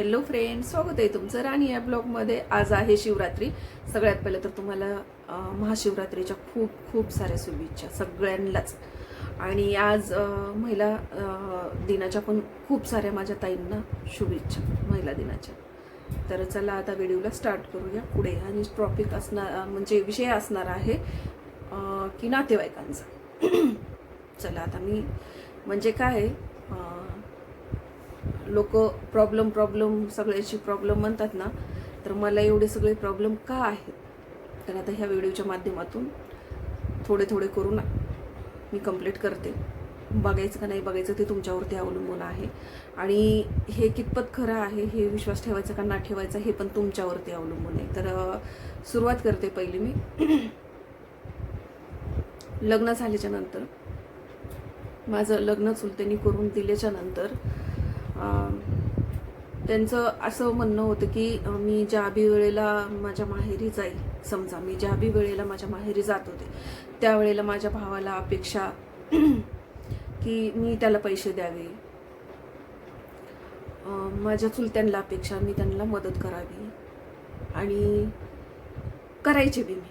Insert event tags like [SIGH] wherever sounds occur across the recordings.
Hello friend स्वागत आहे तुमचं राणी या ब्लॉगमध्ये आज आहे शिवरात्री. सगळ्यात पहिलं तर तुम्हाला महाशिवरात्रीच्या खूप खूप साऱ्या शुभेच्छा सगळ्यांनाच. आणि आज महिला दिनाच्या पण खूप साऱ्या माझ्या ताईंना शुभेच्छा महिला दिनाच्या. तर चला आता व्हिडिओला स्टार्ट करूया. पुढे आणि टॉपिक असणार म्हणजे विषय असणार आहे की नातेवाईकांचा. [CLEARS THROAT] चला आता मी म्हणजे काय आहे, लोक प्रॉब्लेम प्रॉब्लेम सगळ्याची प्रॉब्लेम म्हणतात ना तर मला एवढे सगळे प्रॉब्लेम का आहेत? तर आता ह्या व्हिडिओच्या माध्यमातून थोडे थोडे करून मी कंप्लीट करते. बघायचं का नाही बघायचं ते तुमच्यावरती अवलंबून आहे. आणि हे कितपत खरं आहे हे विश्वास ठेवायचा का ना ठेवायचा हे पण तुमच्यावरती अवलंबून आहे. तर सुरुवात करते पहिली मी. लग्न झाल्याच्यानंतर माझं लग्न चुलत्यांनी करून दिल्याच्या नंतर त्यांचं असं म्हणणं होतं की मी ज्या बी वेळेला माझ्या माहेरी जाईल समजा मी ज्या बी वेळेला माझ्या माहेरी जात होते त्यावेळेला माझ्या भावाला अपेक्षा [CLEARS THROAT] की मी त्याला पैसे द्यावे. माझ्या चुलत्यांना अपेक्षा मी त्यांना मदत करावी आणि करायचे बी मी.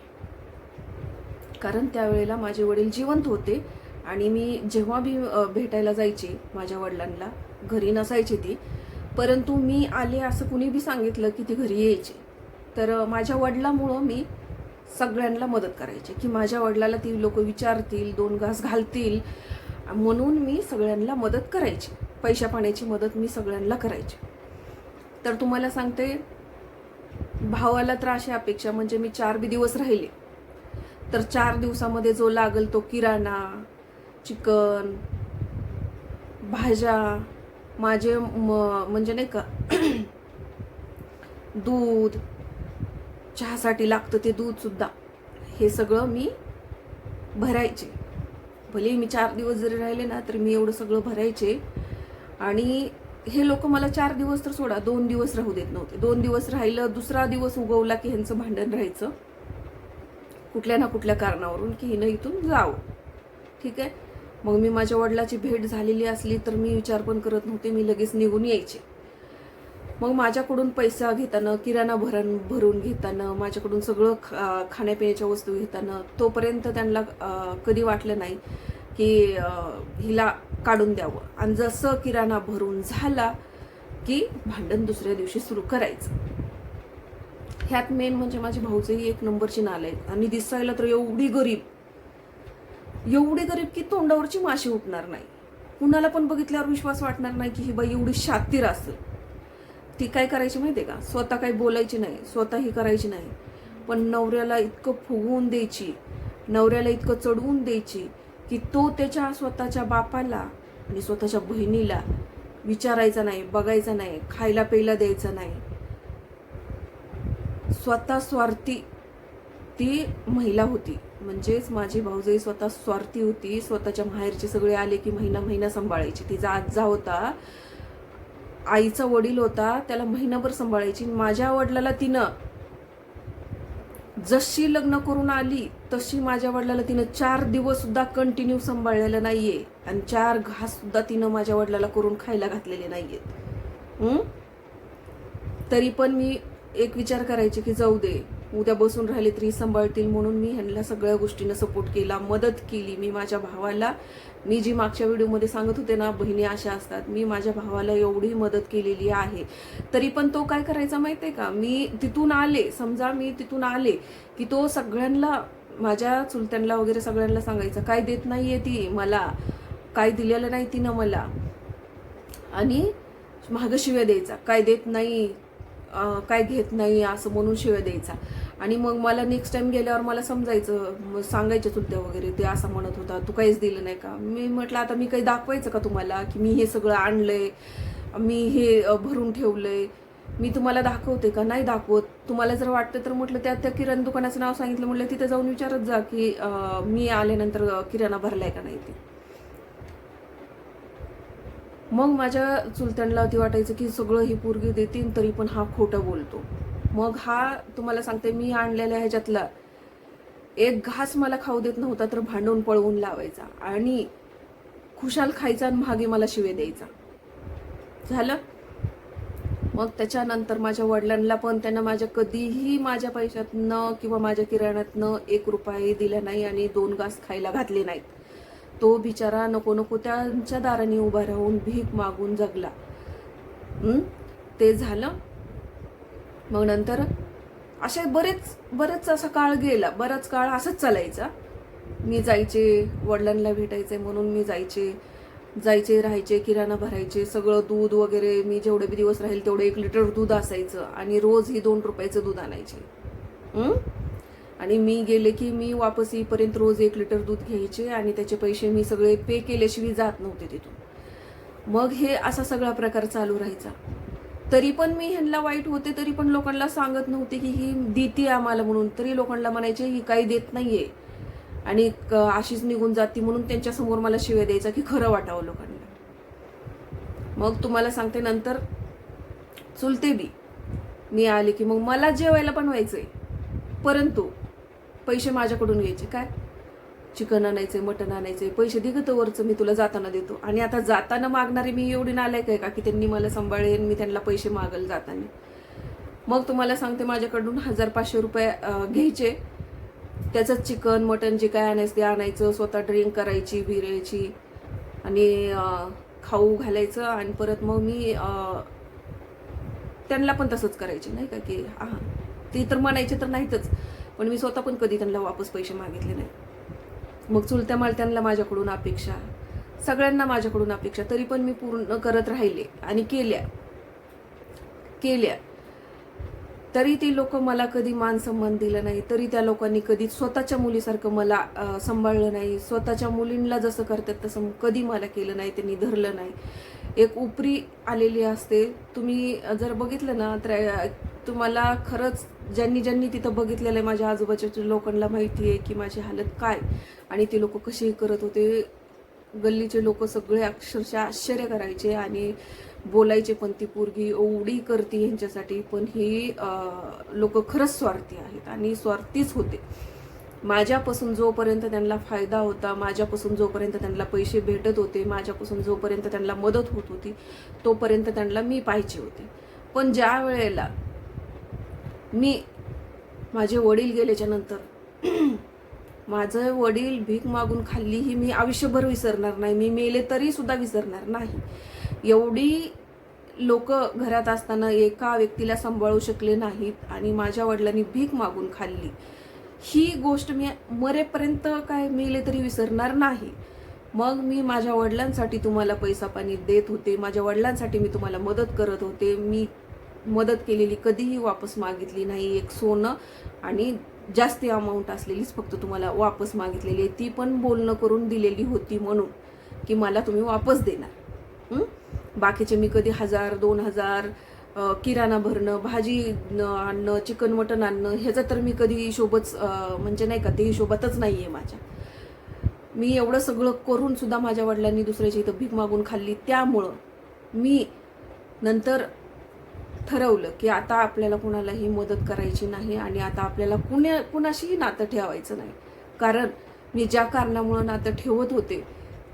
कारण त्यावेळेला माझे वडील जिवंत होते आणि मी जेव्हा बी भेटायला जायचे माझ्या वडिलांना घरी नसायची ती. परंतु मी आले असं कुणी बी सांगितलं की ती घरी यायची. तर माझ्या वडिलामुळं मी सगळ्यांना मदत करायची. की माझ्या वडिलाला ती लोक विचारतील दोन घास घालतील. म्हणून मी सगळ्यांना मदत करायची. पैशा पाण्याची मदत मी सगळ्यांना करायची. तर तुम्हाला सांगते भावाला तर अशी अपेक्षा. म्हणजे मी चार बी दिवस राहिले. तर चार दिवसामध्ये जो लागल तो किराणा चिकन भाज्या माझे म- म्हणजे नाही का [CLEARS THROAT] दूध चहासाठी लागतं ते दूध सुद्धा. हे सगळं मी भरायचे. भले मी चार दिवस जरी राहिले ना तरी मी एवढं सगळं भरायचे. आणि हे लोक मला चार दिवस तर सोडा दोन दिवस राहू देत नव्हते. दोन दिवस राहिलं दुसरा दिवस उगवला की ह्यांचं भांडण राहायचं. कुठल्या ना कुठल्या कारणावरून की हिनं इथून जावं. ठीक आहे? मग मी माझ्या वडिलाची भेट झालेली असली तर मी विचार पण करत नव्हते मी लगेच निघून यायचे. मग माझ्याकडून पैसा घेताना किराणा भरण भरून घेताना माझ्याकडून सगळं खा खाण्यापिण्याच्या वस्तू घेताना तोपर्यंत त्यांना कधी वाटलं नाही की हिला काढून द्यावं. आणि जसं किराणा भरून झाला की भांडण दुसऱ्या दिवशी सुरू करायचं. ह्यात मेन म्हणजे माझे भाऊचंही एक नंबरची नाल आहे. आणि दिसायला तर एवढी गरीब एवढे गरीब की तोंडावरची माशी उठणार नाही. कुणाला पण बघितल्यावर विश्वास वाटणार नाही की ही बाई एवढी शातीर असेल. ती काय करायची माहिती का? स्वतः काही बोलायची नाही स्वतः ही करायची नाही. पण नवऱ्याला इतकं फुगवून द्यायची नवऱ्याला इतकं चढवून द्यायची की तो त्याच्या स्वतःच्या बापाला आणि स्वतःच्या बहिणीला विचारायचा नाही बघायचा नाही खायला प्यायला द्यायचं नाही. स्वतः स्वार्थी ती महिला होती. म्हणजेच माझी भाऊजाई स्वतः स्वार्थी होती स्वतःच्या माहेरचे सगळे आले की महिना महिना सांभाळायची. तिचा आजा होता आईचा वडील होता त्याला महिनाभर सांभाळायची. माझ्या वडिलाला तिनं जशी लग्न करून आली तशी माझ्या वडिलाला तिनं चार दिवस सुद्धा कंटिन्यू सांभाळलेलं नाहीये. आणि चार घास सुद्धा तिनं माझ्या वडिलाला करून खायला घातलेले नाहीयेत. तरी पण मी एक विचार करायचे की जाऊ दे. उद्या बसून राहिले तरी सांभाळतील म्हणून मी ह्यांना सगळ्या गोष्टीनं सपोर्ट केला मदत केली मी माझ्या भावाला. मी जी मागच्या व्हिडिओमध्ये सांगत होते ना बहिणी अशा असतात मी माझ्या भावाला एवढी मदत केलेली आहे. तरी पण तो काय करायचा माहिती आहे का? मी तिथून आले समजा मी तिथून आले की तो सगळ्यांना माझ्या चुलत्यांना वगैरे सगळ्यांना सांगायचं काय देत नाहीये ती मला काय दिलेलं नाही तिनं मला. आणि महाग शिव्या द्यायचा काय देत नाही काय घेत नाही असं म्हणून शिव्या द्यायचा. आणि मग मला नेक्स्ट टाइम गेल्यावर मला समजायचं मग सांगायचे चुलत्या वगैरे ते असं म्हणत होता तू काहीच दिलं नाही का? मी म्हटलं आता मी काही दाखवायचं का तुम्हाला? की मी हे सगळं आणलंय मी हे भरून ठेवलंय. मी तुम्हाला दाखवते का? नाही दाखवत. तुम्हाला जर वाटतं तर म्हटलं त्या त्या किराणा दुकानाचं नाव सांगितलं. म्हटलं तिथे जाऊन विचारत जा की मी आल्यानंतर किराणा भरलाय का नाही ते. मग माझ्या चुलत्यांना ती वाटायचं की सगळं ही पोरगी देतील तरी पण हा खोटं बोलतो. मग हा तुम्हाला सांगते मी आणलेल्या ह्याच्यातला एक घास मला खाऊ देत नव्हता तर भांडून पळवून लावायचा आणि खुशाल खायचा आणि मागे मला शिवे द्यायचा. झालं? मग त्याच्यानंतर माझ्या वडिलांना पण त्यांना माझ्या कधीही माझ्या पैशातनं किंवा माझ्या किराण्यातनं एक रुपयाही दिला नाही आणि दोन घास खायला घातले नाहीत. तो बिचारा नको नको त्यांच्या दाराने उभा राहून भीक मागून जगला. ते झालं? मग नंतर असे बरेच बरेच असा काळ गेला बराच काळ असंच चालायचा. मी जायचे वडिलांना भेटायचे म्हणून मी जायचे जायचे राहायचे किराणा भरायचे सगळं दूध वगैरे मी जेवढे बी दिवस राहील तेवढं एक लिटर दूध असायचं आणि रोज ही दोन रुपयाचं दूध आणायचे. आणि मी गेले की मी वापस येईपर्यंत रोज एक लिटर दूध घ्यायचे आणि त्याचे पैसे मी सगळे पे केल्याशिवाय जात नव्हते तिथून. मग हे असा सगळा प्रकार चालू राहायचा. तरी पण मी ह्यांना वाईट होते तरी पण लोकांना सांगत नव्हते की ही देते आम्हाला म्हणून. तरी लोकांना म्हणायचे ही काही देत नाहीये. आणि क- अशीच निघून जाते म्हणून त्यांच्यासमोर मला शिव्या द्यायचा की खरं वाटावं लोकांना. मग तुम्हाला सांगते नंतर चुलते बी. मी आले की मग मला जेवायला पण व्हायचं आहे परंतु पैसे माझ्याकडून घ्यायचे. काय? चिकन आणायचे मटण आणायचे पैसे दिगत वरचं मी तुला जाताना देतो. आणि आता जाताना मागणारे मी एवढी नालायक आहे का की त्यांनी मला सांभाळेन मी त्यांना पैसे मागल जाताना. मग तुम्हाला सांगते माझ्याकडून हजार पाचशे रुपये घ्यायचे. त्याचंच चिकन मटण जे काय आणायचं ते आणायचं स्वतः ड्रिंक करायची भिरायची. आणि खाऊ घालायचं आणि परत मग मी त्यांना पण तसंच करायचे नाही का की हा. ते तर म्हणायचे तर नाहीतच. पण मी स्वतः पण कधी त्यांना वापस पैसे मागितले नाही. मग चुलत्या मालत्यांना माझ्याकडून अपेक्षा सगळ्यांना माझ्याकडून अपेक्षा तरी पण मी पूर्ण करत राहिले आणि केल्या. केल्या. तरी ती लोक मला कधी मान सन्मान दिला नाही तरी त्या लोकांनी कधी स्वतःच्या मुलीसारखं मला सांभाळलं नाही. स्वतःच्या मुलींना जसं करतात तसं कधी मला केलं नाही त्यांनी धरलं नाही. एक उपरी आलेली असते. तुम्ही जर बघितलं ना तर तुम्हाला खरंच ज्यांनी ज्यांनी तिथं बघितलेलं आहे माझ्या आजूबाजूच्या लोकांना माहिती आहे की माझी हालत काय आणि ते लोक कशी करत होते. गल्लीचे लोक सगळे अक्षरशः आश्चर्य करायचे आणि बोलायचे पण ती पोरगी एवढी करते ह्यांच्यासाठी पण ही लोक खरंच स्वार्थी आहेत आणि स्वार्थीच होते. माझ्यापासून जोपर्यंत त्यांना फायदा होता माझ्यापासून जोपर्यंत त्यांना पैसे भेटत होते माझ्यापासून जोपर्यंत त्यांना मदत होत होती तोपर्यंत त्यांना मी पाहिजे होते. पण ज्या वेळेला मी माझे वडील गेल्याच्यानंतर [CLEARS THROAT] माझं वडील भीक मागून खाल्ली ही मी आयुष्यभर विसरणार नाही. मी मेले तरी सुद्धा विसरणार नाही. एवढी लोक घरात असताना एका व्यक्तीला सांभाळू शकले नाहीत आणि माझ्या वडिलांनी भीक मागून खाल्ली. ही गोष्ट मी मरेपर्यंत काय मेले तरी विसरणार नाही. मग मी माझ्या वडिलांसाठी तुम्हाला पैसा पाणी देत होते. माझ्या वडिलांसाठी मी तुम्हाला मदत करत होते. मी मदत केलेली कधीही वापस मागितली नाही. एक सोनं आणि जास्ती अमाऊंट असलेलीच फक्त तुम्हाला वापस मागितलेली आहे. ती पण बोलणं करून दिलेली होती म्हणून की मला तुम्ही वापस देणार. बाकीचे मी कधी हजार दोन हजार किराणा भरणं भाजी आणणं चिकन मटण आणणं ह्याचा तर मी कधी हिशोबच म्हणजे नाही का ते हिशोबातच नाही आहे माझ्या. मी एवढं सगळं करून सुद्धा माझ्या वडिलांनी दुसऱ्याच्या इथं भीक मागून खाल्ली. त्यामुळं मी नंतर ठरवलं की आता आपल्याला कुणालाही मदत करायची नाही आणि आता आपल्याला कुण्या कुणाशीही नातं ठेवायचं नाही. कारण मी ज्या कारणामुळं नातं ठेवत होते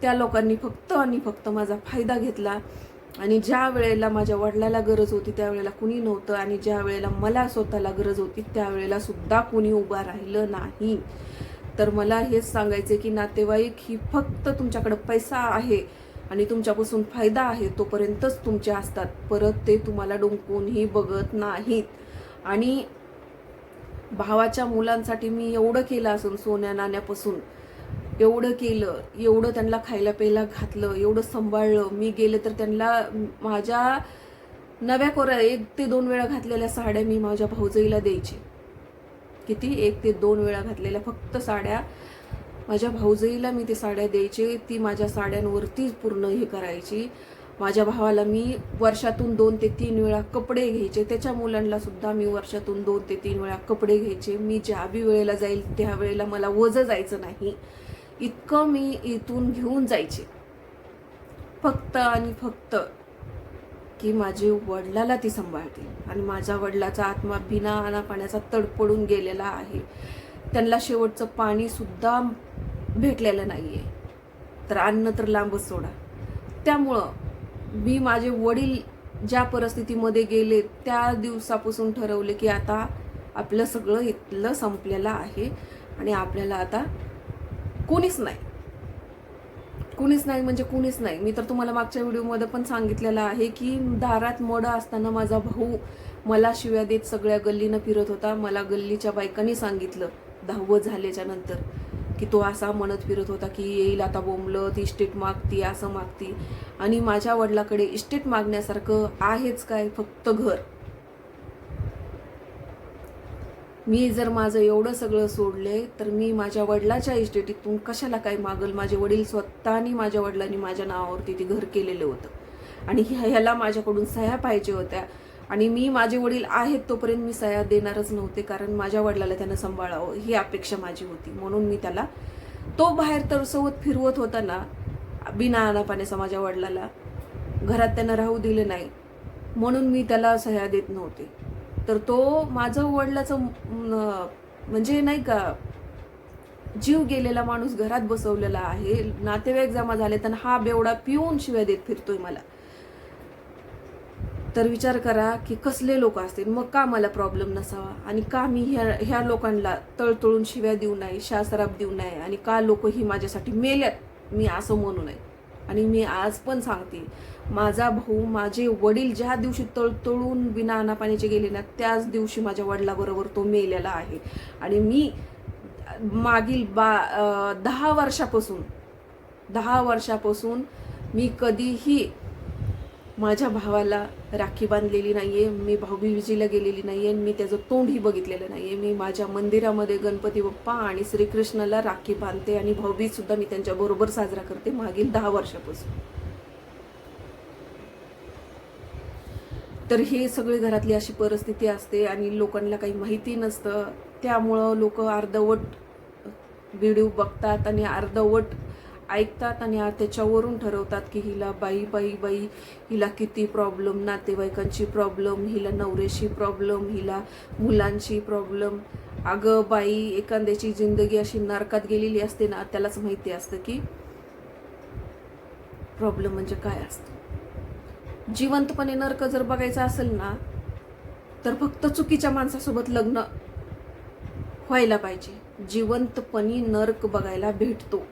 त्या लोकांनी फक्त आणि फक्त माझा फायदा घेतला आणि ज्या वेळेला माझ्या वडिलाला गरज होती त्यावेळेला कुणी नव्हतं आणि ज्या वेळेला मला स्वतःला गरज होती त्यावेळेला सुद्धा कुणी उभा राहिलं नाही. तर मला हेच सांगायचे की नातेवाईक ही फक्त तुमच्याकडं पैसा आहे आणि तुमच्यापासून फायदा आहे तोपर्यंतच तुमचे असतात. परत ते तुम्हाला डोंकूनही बघत नाहीत. आणि भावाच्या मुलांसाठी मी एवढं केलं असून सोन्या नाण्यापासून एवढं केलं एवढं त्यांना खायला प्यायला घातलं एवढं सांभाळलं. मी गेले तर त्यांना माझ्या नव्या कोऱ्या एक ते दोन वेळा घातलेल्या साड्या मी माझ्या भाऊजईला द्यायची. किती? एक ते दोन वेळा घातलेल्या फक्त साड्या माझ्या भाऊजईला मी ते साड्या द्यायचे ती माझ्या साड्यांवरतीच पूर्ण हे करायची. माझ्या भावाला मी वर्षातून दोन ते तीन वेळा कपडे घ्यायचे. त्याच्या मुलांना सुद्धा मी वर्षातून दोन ते तीन वेळा कपडे घ्यायचे. मी ज्या बी वेळेला जाईल त्या वेळेला मला वज जायचं नाही. इतकं मी इथून घेऊन जायचे. फक्त आणि फक्त की माझे वडिलाला ती सांभाळते आणि माझ्या वडिलाचा आत्मा बिना आणा पाण्याचा तडपडून गेलेला आहे. त्यांना शेवटचं पाणीसुद्धा भेटलेलं नाही आहे तर अन्न तर लांबच सोडा. त्यामुळं मी माझे वडील ज्या परिस्थितीमध्ये गेले त्या दिवसापासून ठरवले की आता आपलं सगळं इथलं संपलेलं आहे आणि आपल्याला आता कोणीच नाही. कुणीच नाही म्हणजे कुणीच नाही. मी तर तुम्हाला मागच्या व्हिडिओमध्ये पण सांगितलेलं आहे की दारात मोडा असताना माझा भाऊ मला शिव्या देत सगळ्या गल्लीनं फिरत होता. मला गल्लीच्या बायकांनी सांगितलं दहावं झाल्याच्यानंतर. की तो असा म्हणत फिरत होता की येईल आता बोंबलं ती इस्टेट मागती असं मागती. आणि माझ्या वडिलाकडे इस्टेट मागण्यासारखं आहेच काय? फक्त घर. मी जर माझं एवढं सगळं सोडले तर मी माझ्या वडिलाच्या इस्टेटीतून कशाला काय मागल? माझे वडील स्वतःनी माझ्या वडिलांनी माझ्या नावावरती ते घर केलेलं होतं. आणि ह्या- ह्याला माझ्याकडून सह्या पाहिजे होत्या. आणि मी माझे वडील आहेत तोपर्यंत मी सह्या देणारच नव्हते कारण माझ्या वडिलाला त्यानं सांभाळावं ही अपेक्षा माझी होती. म्हणून मी त्याला तो बाहेर तरसवत फिरवत होता ना बिना अनापाण्याचा माझ्या वडिलाला घरात त्यांना राहू दिले नाही म्हणून मी त्याला सह्या देत नव्हते. तर तो माझं वडिलाचं म्हणजे नाही का जीव गेलेला माणूस घरात बसवलेला आहे नातेवाईक जमा झाले तर हा बेवडा पिऊन शिव्या देत फिरतोय मला. तर विचार करा की कसले लोक असतील? मग का मला प्रॉब्लेम नसावा? आणि का मी ह्या ह्या लोकांना तळतळून शिव्या देऊ नये शासराप देऊ नये? आणि का लोक ही माझ्यासाठी मेल्यात? मी असं म्हणू नये. आणि मी आज पण सांगते माझा भाऊ माझे वडील ज्या दिवशी तळतळून बिना अनापाण्याचे गेले ना त्याच दिवशी माझ्या वडिलाबरोबर तो मेलेला आहे. आणि मी मागील बा दहा वर्षापासून दहा वर्षापासून मी कधीही माझ्या भावाला राखी बांधलेली नाही आहे मी भाऊबीजीला गेलेली नाही आहे मी त्याचं तोंडही बघितलेलं नाही आहे मी माझ्या मंदिरामध्ये गणपती बाप्पा आणि श्रीकृष्णाला राखी बांधते आणि भाऊबीजसुद्धा मी त्यांच्याबरोबर साजरा करते मागील दहा वर्षापासून. तर हे सगळे घरातली अशी परिस्थिती असते आणि लोकांना काही माहिती नसतं. त्यामुळं लोक अर्धवट व्हिडिओ बघतात आणि अर्धवट ऐकतात आणि त्याच्यावरून ठरवतात की हिला बाई बाई बाई हिला किती प्रॉब्लेम नातेवाईकांची प्रॉब्लेम हिला नवऱ्याशी प्रॉब्लेम हिला मुलांची प्रॉब्लेम अगं बाई एखाद्याची जिंदगी अशी नरकात गेलेली असते ना त्यालाच माहिती असतं की प्रॉब्लेम म्हणजे काय असतं. जिवंतपणे नरक जर बघायचं असेल ना तर फक्त चुकीच्या माणसासोबत लग्न व्हायला पाहिजे. जिवंतपणी नर्क बघायला भेटतो.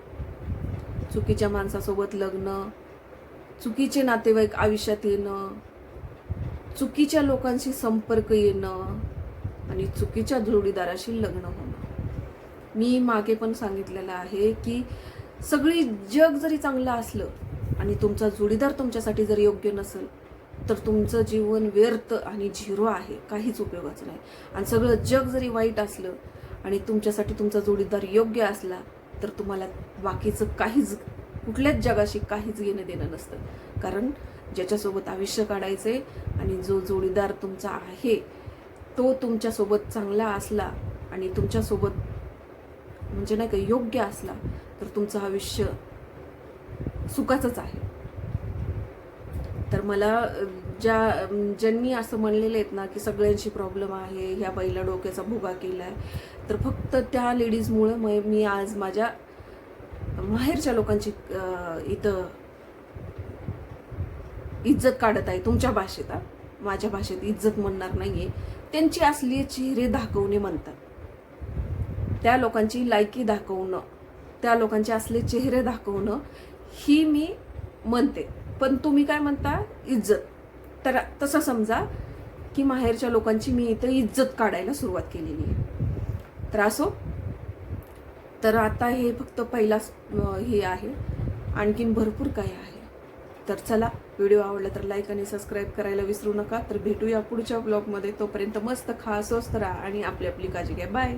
चुकीच्या माणसासोबत लग्न चुकीचे नातेवाईक आयुष्यात येणं चुकीच्या लोकांशी संपर्क येणं आणि चुकीच्या जोडीदाराशी लग्न होणं. मी मागे पण सांगितलेलं आहे की सगळी जग जरी चांगलं असलं आणि तुमचा जोडीदार तुमच्यासाठी जर योग्य नसेल तर तुमचं जीवन व्यर्थ आणि झिरो आहे काहीच उपयोगाचं नाही. आणि सगळं जग जरी वाईट असलं आणि तुमच्यासाठी तुमचा जोडीदार योग्य असला तर तुम्हाला बाकीचं काहीच कुठल्याच जगाशी काहीच घेणं देणं नसतं. कारण ज्याच्यासोबत आयुष्य काढायचं आहे आणि जो जोडीदार तुमचा आहे तो तुमच्यासोबत चांगला असला आणि तुमच्यासोबत म्हणजे नाही का योग्य असला तर तुमचं आयुष्य सुखाचंच आहे. तर मला ज्या ज्यांनी असं म्हणलेले आहेत ना की सगळ्यांशी प्रॉब्लेम आहे ह्या बाईला डोक्याचा भुगा केला आहे तर फक्त त्या लेडीजमुळं मग मी आज माझ्या माहेरच्या लोकांची इथं इज्जत काढत आहे. तुमच्या भाषेत माझ्या भाषेत इज्जत म्हणणार नाही आहे त्यांची असली चेहरे दाखवणे म्हणतात. त्या लोकांची लायकी दाखवणं त्या लोकांचे असले चेहरे दाखवणं ही मी म्हणते. पण तुम्ही काय म्हणता इज्जत. तर तसं समजा की माहेरच्या लोकांची मी इथं इज्जत काढायला सुरुवात केलेली आहे. तर असो. तर आता हे फक्त पहिलाच हे आहे. आणखीन भरपूर काही आहे. तर चला व्हिडिओ आवडला तर लाईक आणि सबस्क्राईब करायला विसरू नका. तर भेटूया पुढच्या ब्लॉगमध्ये तोपर्यंत मस्त खा स्वस्त राहा आणि आपली आपली काळजी घ्या. बाय